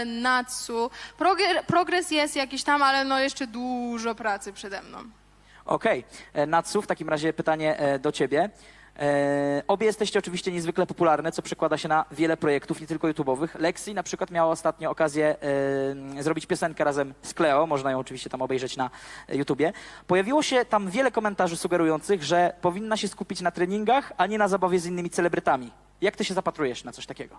e, Natsu. Progre- progres jest jakiś tam, ale no jeszcze dużo pracy przede mną. Okej, okay. Natsu, w takim razie pytanie e, do ciebie. E, obie jesteście oczywiście niezwykle popularne, co przekłada się na wiele projektów, nie tylko YouTube'owych. Lexi na przykład miała ostatnio okazję e, zrobić piosenkę razem z Cleo, można ją oczywiście tam obejrzeć na e, YouTubie. Pojawiło się tam wiele komentarzy sugerujących, że powinna się skupić na treningach, a nie na zabawie z innymi celebrytami. Jak ty się zapatrujesz na coś takiego?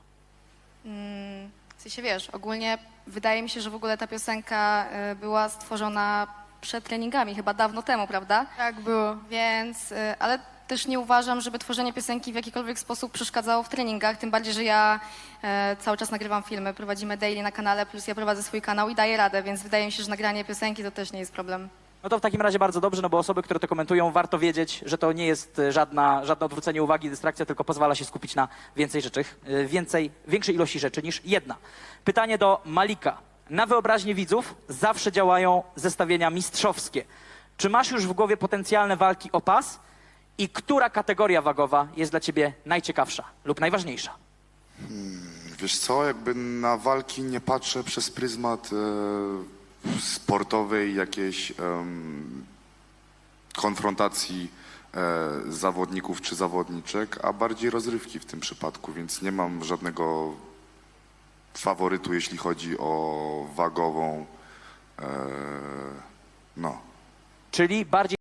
W sensie wiesz, ogólnie wydaje mi się, że w ogóle ta piosenka y, była stworzona przed treningami, chyba dawno temu, prawda? Tak było. Więc, y, ale też nie uważam, żeby tworzenie piosenki w jakikolwiek sposób przeszkadzało w treningach, tym bardziej, że ja e, cały czas nagrywam filmy, prowadzimy daily na kanale, plus ja prowadzę swój kanał i daję radę, więc wydaje mi się, że nagranie piosenki to też nie jest problem. No to w takim razie bardzo dobrze, no bo osoby, które to komentują, warto wiedzieć, że to nie jest e, żadna, żadne odwrócenie uwagi, dystrakcja, tylko pozwala się skupić na więcej rzeczy, e, więcej, większej ilości rzeczy niż jedna. Pytanie do Malika. Na wyobraźnię widzów zawsze działają zestawienia mistrzowskie. Czy masz już w głowie potencjalne walki o pas i która kategoria wagowa jest dla ciebie najciekawsza lub najważniejsza? Wiesz co, jakby na walki nie patrzę przez pryzmat e, sportowej jakiejś em, konfrontacji e, zawodników czy zawodniczek, a bardziej rozrywki w tym przypadku, więc nie mam żadnego faworytu, jeśli chodzi o wagową. E, no. Czyli bardziej